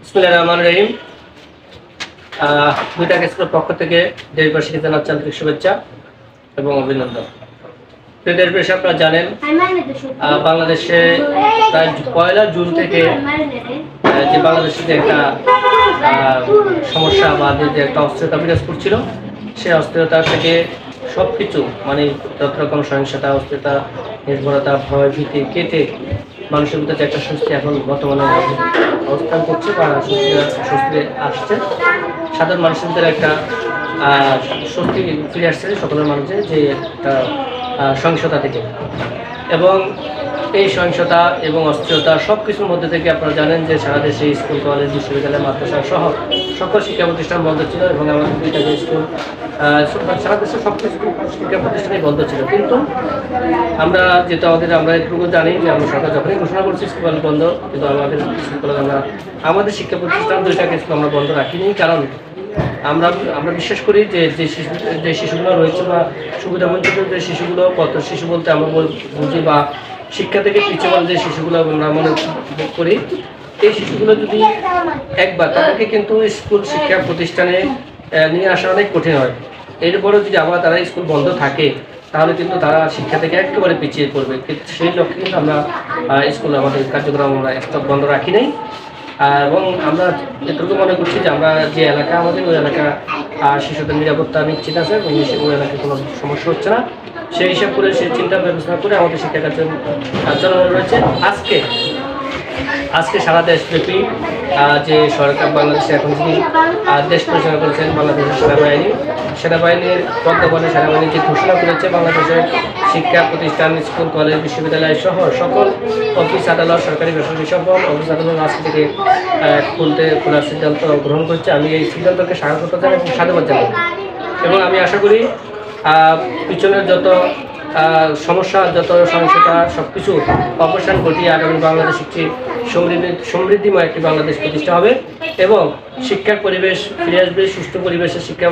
বিসমিল্লাহির রহমানির রহিম। আহ, দুইটা স্কুলের পক্ষ থেকে দেশবাসীকে জানাচ্ছি আন্তরিক শুভেচ্ছা এবং অভিনন্দন। দেশবাসী আপনারা জানেন বাংলাদেশে প্রায় পয়লা জুন থেকে যে বাংলাদেশে যে একটা সমস্যা বা যে একটা অস্থিরতা বিরাজ করছিল সেই অস্থিরতা থেকে সব কিছু মানে যত রকম সহিংসতা অস্থিরতা নির্ভরতা ভয় ভীতি কেটে মানুষের ভিতরে যে একটা স্বস্তি এখন বর্তমানে অবস্থান করছে বা স্বস্তি আসছে, সাধারণ মানুষের ভিতরে একটা স্বস্তি ফিরে আসছে সকলের মানুষের যে একটা সহিংসতা থেকে। এবং এই সহিংসতা এবং অস্থিরতা সব কিছুর মধ্যে থেকে আপনারা জানেন যে সারা দেশে স্কুল, কলেজ, বিশ্ববিদ্যালয়, মাদ্রাসা সহ সকল শিক্ষা প্রতিষ্ঠান বন্ধ ছিল এবং আমাদের দুইটা যে স্কুল সারা দেশে সব কিছু শিক্ষা প্রতিষ্ঠানই বন্ধ ছিল। কিন্তু আমরা যেটা আমাদের, আমরা এটুকু জানি যে আমরা সরকার যখনই ঘোষণা করছি স্কুল কলেজ বন্ধ, কিন্তু আমাদের স্কুল কলেজ আমরা, আমাদের শিক্ষা প্রতিষ্ঠান দুইটাকে স্কুল আমরা বন্ধ রাখিনি কারণ। আমরা আমরা বিশ্বাস করি যে যে শিশু, যে শিশুগুলো রয়েছে বা সুবিধা বঞ্চিত যে শিশুগুলো কত শিশু বলতে আমরা বুঝি বা শিক্ষা থেকে পিছিয়ে পড়া যে শিশুগুলো আমরা মনে করি এই শিশুগুলো যদি একবার তাদেরকে কিন্তু স্কুল শিক্ষা প্রতিষ্ঠানে নিয়ে আসা অনেক কঠিন হয়। এরপরেও যদি আবার তারা স্কুল বন্ধ থাকে তাহলে কিন্তু তারা শিক্ষা থেকে একেবারে পিছিয়ে পড়বে। সেই লক্ষ্যে কিন্তু আমরা স্কুল আমাদের কার্যক্রম আমরা স্টক বন্ধ রাখি নাই। এবং আমরা এটুকু মনে করছি যে আমরা যে এলাকা আমাদের ওই এলাকা শিশুদের নিরাপত্তা নিশ্চিত আছে এবং ওই এলাকায় কোনো সমস্যা হচ্ছে না। সেই হিসাব করে, সেই চিন্তা ব্যবস্থা করে আমাদের শিক্ষা চালানো রয়েছে। আজকে আজকে সারা দেশব্যাপী যে সরকার বাংলাদেশে এখন যিনি দেশ পরিচালনা করেছেন বাংলাদেশের সেনাবাহিনী, সেনাবাহিনীর বর্তমানে সেনাবাহিনী যে ঘোষণা করেছে, বাংলাদেশের শিক্ষা প্রতিষ্ঠান, স্কুল, কলেজ, বিশ্ববিদ্যালয় সহ সকল অফিস, আদালত, সরকারি বেসরকারি সকল অফিস, আদালত আজকে থেকে খুলতে, খোলার সিদ্ধান্ত গ্রহণ করছে। আমি এই সিদ্ধান্তকে স্বাগত জানাই এবং সাধুবাদ জানাই। এবং আমি আশা করি পিছনের যত সমস্যা, যত সহিংসতা সব কিছু অপসারণ ঘটিয়ে আগামী বাংলাদেশ একটি সমৃদ্ধি, সমৃদ্ধিময় একটি বাংলাদেশ প্রতিষ্ঠা হবে এবং শিক্ষার পরিবেশ ফিরে আসবে, সুস্থ পরিবেশে শিক্ষা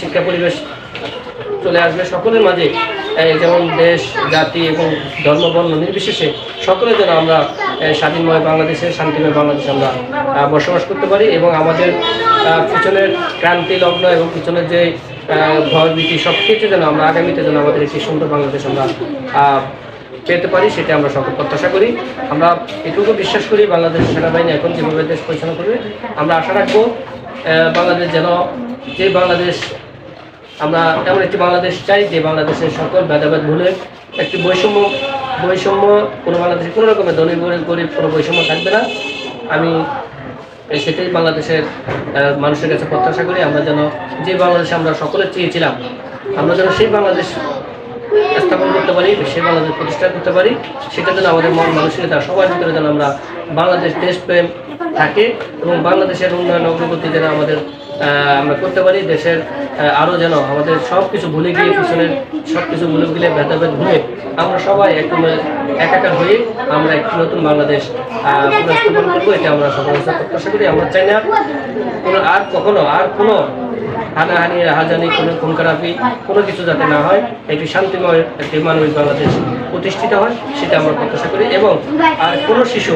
শিক্ষা পরিবেশ চলে আসবে সকলের মাঝে। যেমন দেশ, জাতি এবং ধর্ম, বর্ণ নির্বিশেষে সকলের যেন আমরা স্বাধীনময় বাংলাদেশে, শান্তিময় বাংলাদেশে আমরা বসবাস করতে পারি এবং আমাদের পিছনের ক্রান্তি লগ্ন এবং পিছনের যে ভয় ভীতি সব কিছু যেন আমরা আগামীতে যেন আমাদের একটি সুন্দর বাংলাদেশ আমরা পেতে পারি, সেটা আমরা সকল প্রত্যাশা করি। আমরা এটুকু বিশ্বাস করি বাংলাদেশ সেনাবাহিনী এখন যেভাবে দেশ পরিচালনা করবে, আমরা আশা রাখব বাংলাদেশ যেন, যে বাংলাদেশ, আমরা এমন একটি বাংলাদেশ চাই, যে বাংলাদেশের সকল ভেদাভেদ ভুলে একটি বৈষম্য বৈষম্য, কোনো বাংলাদেশে কোনো রকমের ধনী, গরিব, কোনো বৈষম্য থাকবে না। আমি সেটাই বাংলাদেশের মানুষের কাছে প্রত্যাশা করি। আমরা যেন যে বাংলাদেশ আমরা সকলে চেয়েছিলাম, আমরা যেন সেই বাংলাদেশ স্থাপন করতে পারি, সেই বাংলাদেশ প্রতিষ্ঠা করতে পারি। সেটা যেন আমাদের মন মানসিকতা, সবার ভিতরে যেন আমরা বাংলাদেশ দেশপ্রেম থাকে এবং বাংলাদেশের উন্নয়ন অগ্রগতি যেন আমাদের আমরা করতে পারি, দেশের আরও যেন আমাদের সব কিছু ভুলে গিয়ে পিছনের সব কিছু ভুলে গেলে ভেদাভেদ ভুলে আমরা সবাই একদম একাকার হয়ে আমরা একটি নতুন বাংলাদেশ করব এটা আমরা সবাই প্রত্যাশা করি। আমরা চাই না কোনো, আর কখনো, আর কোনো হানাহানি, হাজানি, কোনো খুন খারাপি কোনো কিছু যাতে না হয়, একটি শান্তিময়, একটি মানবিক বাংলাদেশ প্রতিষ্ঠিত হয়, সেটা আমরা প্রত্যাশা করি। এবং আর কোনো শিশু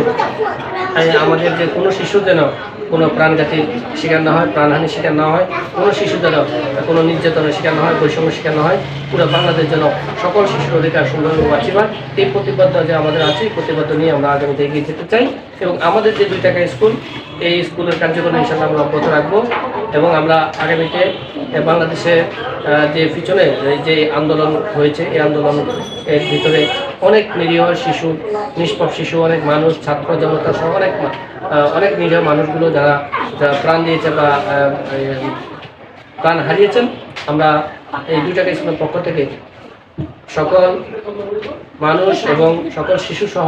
আমাদের যে কোনো শিশু যেন কোনো প্রাণঘাতীর শিকার না হয়, প্রাণহানির শিকার না হয়, কোনো শিশু যেন কোনো নির্যাতনের শিকার না হয় বৈষম্য শিকার না হয়, পুরো বাংলাদেশ যেন সকল শিশুর অধিকার সুন্দরভাবে বাঁচি এই প্রতিবদ্ধ যে আমাদের আছে, এই প্রতিবদ্ধ নিয়ে আমরা আগামীতে এগিয়ে যেতে চাই এবং আমাদের যে দুই টাকা স্কুল, এই স্কুলের কার্যক্রম ইনশাল্লাহ আমরা অব্যাহত রাখব এবং আমরা আগামীতে বাংলাদেশে যে পিছনে যে আন্দোলন হয়েছে, এই আন্দোলন এর ভিতরে অনেক নিরীহ শিশু, নিষ্পাপ শিশু, অনেক মানুষ, ছাত্র জনতা সহ অনেক অনেক নিরীহ মানুষগুলো যারা যারা প্রাণ দিয়েছে বা প্রাণ হারিয়েছেন, আমরা এই দুইটাকে স্কুলের পক্ষ থেকে সকল মানুষ এবং সকল শিশু সহ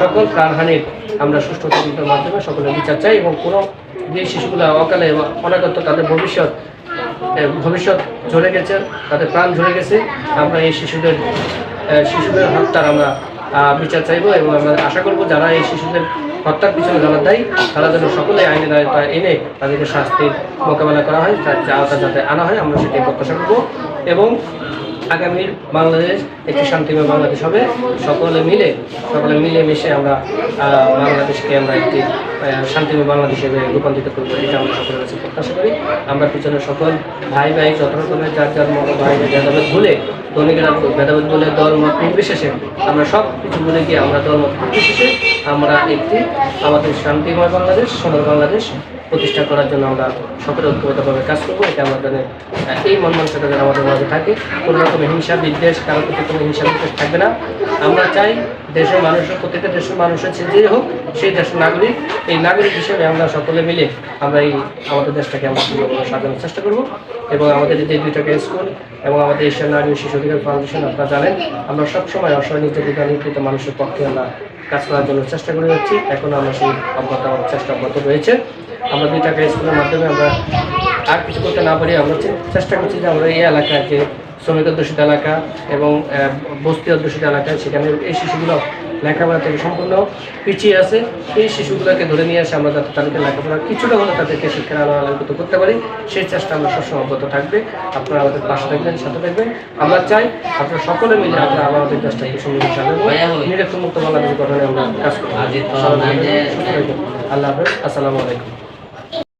সকল প্রাণহানির আমরা সুষ্ঠু তদন্তের মাধ্যমে সকলের বিচার চাই এবং কোনো যে শিশুগুলো অকালে অনাগত তাদের ভবিষ্যৎ ভবিষ্যৎ ঝরে গেছে, তাদের প্রাণ ঝরে গেছে, আমরা এই শিশুদের শিশুদের হত্যার আমরা বিচার চাইব এবং আমরা আশা করব যারা এই শিশুদের হত্যার পিছনে যারা দায়ী, তারা যেন সকলে আইনের দায়িত্ব এনে তাদেরকে শাস্তির মোকাবেলা করা হয়, তার যাতে আনা হয়, আমরা সেটি প্রত্যাশা করব। এবং আগামীর বাংলাদেশ একটি শান্তিময় বাংলাদেশ হবে। সকলে মিলে সকলে মিলে মিশে আমরা বাংলাদেশকে আমরা একটি শান্তিময় বাংলাদেশ হিসেবে রূপান্তরিত করব, এটা আমরা সকলের কাছে প্রত্যাশা করি। আমরা পিছনে সকল ভাই ভাই যত রকমের যার যার মত ভাই ভেদাভেদ ভুলে ধনীকেরা ভেদাভেদ বলে দল, মত নির্বিশেষে আমরা সব কিছু বলে গিয়ে আমরা দল, মত নির্বিশেষে আমরা একটি আমাদের শান্তিময় বাংলাদেশ সোনার বাংলাদেশ প্রতিষ্ঠা করার জন্য আমরা সকলে ঐক্যবদ্ধভাবে কাজ করব। এটা আমাদের আহ, এই মন মানসিকতা যেন আমাদের মাঝে থাকে। কোনো রকমের হিংসা বিদ্বেষ কারোর প্রতি কোনো হিংসা বিদ্বেষ থাকবে না। আমরা চাই দেশের মানুষের প্রত্যেকটা দেশের মানুষের যে হোক সেই দেশের নাগরিক। এই নাগরিক হিসেবে আমরা সকলে মিলে আমরা এই আমাদের দেশটাকে আমরা সাজানোর চেষ্টা করব। এবং আমাদের যে দুইটাকে স্কুল এবং আমাদের এশিয়ান নারী শিশু অধিকার ফাউন্ডেশন আপনারা জানেন আমরা সবসময় অসহায় নির্যাতিত মানুষের পক্ষে আমরা কাজ করার জন্য চেষ্টা করে যাচ্ছি। এখনও আমরা সেই অব্যাহত চেষ্টা অব্যাহত রয়েছে। আমরা দুই টাকা স্কুলের মাধ্যমে আমরা আর কিছু করতে না পারি আমরা চেষ্টা করছি যে আমরা এই এলাকায় যে শ্রমিক অধ্যুষিত এলাকা এবং বস্তি অধ্যুষিত এলাকা সেখানে এই শিশুগুলো লেখাপড়া থেকে সম্পূর্ণ পিছিয়ে আছে। এই শিশুগুলোকে ধরে নিয়ে এসে আমরা যাতে তাদেরকে লেখাপড়া কিছুটা হলে তাদেরকে শিক্ষার আলো আলোকিত করতে পারি সেই চেষ্টা আমরা সবসময় অব্যাহত থাকবে। আপনারা আমাদের পাশে থাকবেন সাথে থাকবেন। আমরা চাই আপনারা সকলে মিলে আমরা আমাদের সুন্দর সাজাবো। নিরক্ষণ মুক্ত বাংলাদেশ গঠনে আমরা কাজ করব। আল্লাহ হাফেজ। আসসালামু আলাইকুম।